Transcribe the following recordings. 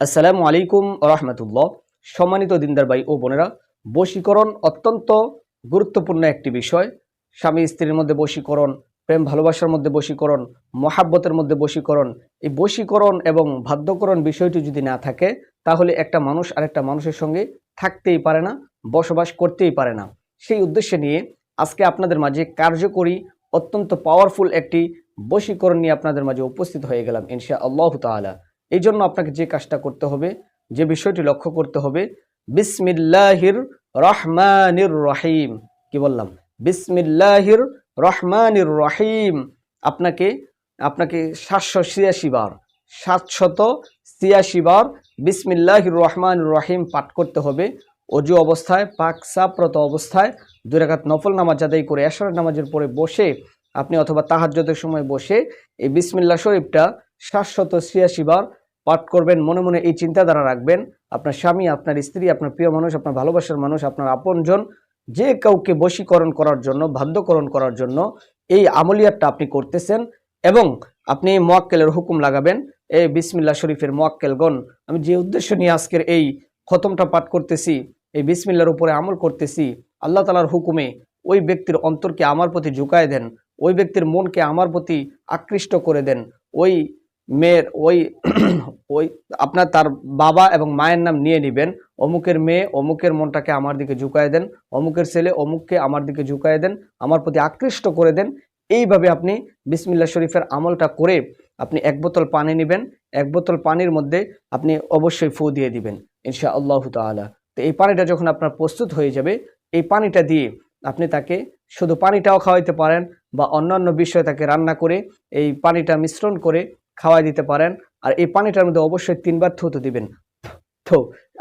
আসসালামু আলাইকুম রহমতুল্লাহ। সম্মানিত দিনদার ভাই ও বোনেরা, বশীকরণ অত্যন্ত গুরুত্বপূর্ণ একটি বিষয়। স্বামী স্ত্রীর মধ্যে বশীকরণ, প্রেম ভালোবাসার মধ্যে বশীকরণ, মহাব্বতের মধ্যে বশীকরণ, এই বশীকরণ এবং বাধ্যকরণ বিষয়টি যদি না থাকে, তাহলে একটা মানুষ আরেকটা মানুষের সঙ্গে থাকতেই পারে না, বসবাস করতেই পারে না। সেই উদ্দেশ্যে নিয়ে আজকে আপনাদের মাঝে কার্যকরী, অত্যন্ত পাওয়ারফুল একটি বশীকরণ নিয়ে আপনাদের মাঝে উপস্থিত হয়ে গেলাম ইনশা আল্লাহ তাআলা। এই জন্য আপনাকে যে কাজটা করতে হবে, যে বিষয়টি লক্ষ্য করতে হবে, বিসমিল্লাহির রহমানির রহিম। কি বললাম? বিসমিল্লাহির রহমানির রহিম। আপনাকে আপনাকে সাতশো ছিয়াশি বার, সাতশত ছিয়াশি বার বিসমিল্লাহির রহমান রহিম পাঠ করতে হবে। অজু অবস্থায়, পাক সাপ্রত অবস্থায়, দুই রাকাত নফল নামাজ আদায় করে এশার নামাজের পরে বসে আপনি অথবা তাহাজ্জদের সময় বসে এই বিসমিল্লা শরীফটা সাতশত ছিয়াশি বার পাঠ করবেন, মনে মনে এই চিন্তাধারা রাখবেন। আপনার স্বামী, আপনার স্ত্রী, আপনার প্রিয় মানুষ, আপনার ভালোবাসার মানুষ, আপনার আপনজন, যে কাউকে বশীকরণ করার জন্য, বাধ্যকরণ করার জন্য এই আমলিয়াতটা আপনি করতেছেন এবং আপনি মোয়াক্কেলের হুকুম লাগাবেন এই বিসমিল্লা শরীফের মোয়াক্কেলগণ, আমি যে উদ্দেশ্য নিয়ে আজকের এই খতমটা পাঠ করতেছি, এই বিসমিল্লার উপরে আমল করতেছি, আল্লাহ তালার হুকুমে ওই ব্যক্তির অন্তরকে আমার প্রতি ঝুঁকায় দেন, ওই ব্যক্তির মনকে আমার প্রতি আকৃষ্ট করে দেন, ওই মেয়ের ওই ওই, আপনার তার বাবা এবং মায়ের নাম নিয়ে নেবেন। অমুকের মেয়ে, অমুকের মনটাকে আমার দিকে ঝুঁকায় দেন। অমুকের ছেলে, অমুককে আমার দিকে ঝুঁকায় দেন। আমার প্রতি আকৃষ্ট করে দেন। এইভাবে আপনি বিসমিল্লা শরীফের আমলটা করে আপনি এক বোতল পানি নেবেন। এক বোতল পানির মধ্যে আপনি অবশ্যই ফু দিয়ে দিবেন ইনশা আল্লাহ তালা তো এই পানিটা যখন আপনার প্রস্তুত হয়ে যাবে, এই পানিটা দিয়ে আপনি তাকে শুধু পানিটাও খাওয়াইতে পারেন বা অন্যান্য বিষয় তাকে রান্না করে এই পানিটা মিশ্রণ করে খাওয়াই দিতে পারেন। আর এই পানিটার মধ্যে অবশ্যই তিনবার থুতু দিবেন। তো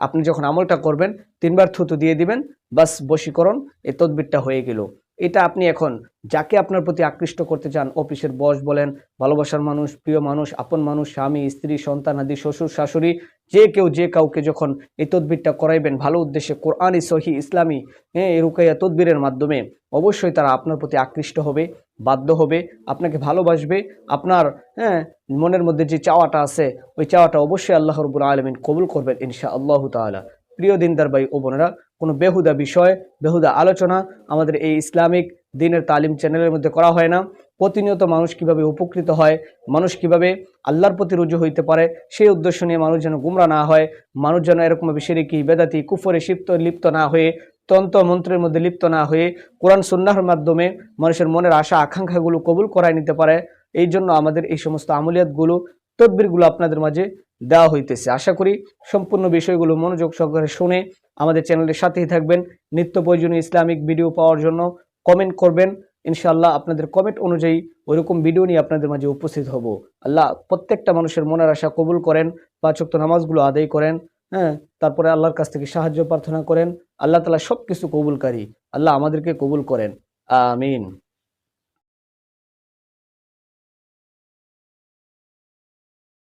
আপনি যখন আমলটা করবেন, তিনবার থুতু দিয়ে দিবেন। বাস বশীকরণ, এই তদবিরটা হয়ে গেল। এটা আপনি এখন যাকে আপনার প্রতি আকৃষ্ট করতে চান, অফিসের বস বলেন, ভালোবাসার মানুষ, প্রিয় মানুষ, আপন মানুষ, স্বামী, স্ত্রী, সন্তান, আদি, শ্বশুর, শাশুড়ি, যে কেউ, যে কাউকে যখন এই তদবিরটা করাইবেন ভালো উদ্দেশ্যে কোরআনই সহি, ইসলামী হ্যাঁ এই রুকাইয়া তদবিরের মাধ্যমে অবশ্যই তারা আপনার প্রতি আকৃষ্ট হবে, বাধ্য হবে, আপনাকে ভালোবাসবে, আপনার হ্যাঁ মনের মধ্যে যে চাওয়াটা আছে, ওই চাওয়াটা অবশ্যই আল্লাহ রবুল আলমিন কবুল করবেন ইনশা আল্লাহ তালা প্রিয় দিনদার ভাই ও বোনেরা, কোনো বেহুদা বিষয়, বেহুদা আলোচনা আমাদের এই ইসলামিক দিনের তালিম চ্যানেলের মধ্যে করা হয় না। প্রতিনিয়ত মানুষ কীভাবে উপকৃত হয়, মানুষ কীভাবে আল্লাহর প্রতি রুজু হইতে পারে, সেই উদ্দেশ্য নিয়ে মানুষ যেন গুমরা না হয়, মানুষ যেন এরকমভাবে সিরিকি বেদাতি, কুফরে শিপ্ত লিপ্ত না হয়ে, তন্ত্র মন্ত্রের মধ্যে লিপ্ত না হয়ে, কোরআন সুন্নাহর মাধ্যমে মানুষের মনের আশা, আকাঙ্ক্ষাগুলো কবুল করায় নিতে পারে। এই জন্য আমাদের এই সমস্ত আমলিয়াতগুলো তদবিরগুলো আপনাদের মাঝে দেওয়া হইতেছে। আশা করি সম্পূর্ণ বিষয়গুলো মনোযোগ সহকারে শুনে আমাদের চ্যানেলের সাথেই থাকবেন। নিত্য প্রয়োজনীয় ইসলামিক ভিডিও পাওয়ার জন্য কমেন্ট করবেন। ইনশাআল্লাহ আপনাদের কমেন্ট অনুযায়ী ওইরকম ভিডিও নিয়ে আপনাদের মাঝে উপস্থিত হব। আল্লাহ প্রত্যেকটা মানুষের মনের আশা কবুল করেন, পাঁচক্ত নামাজগুলো আদায় করেন হ্যাঁ তারপরে আল্লাহর কাছ থেকে সাহায্য প্রার্থনা করেন। আল্লাহ তালা সব কিছু কবুলকারী। আল্লাহ আমাদেরকে কবুল করেন। আমিন।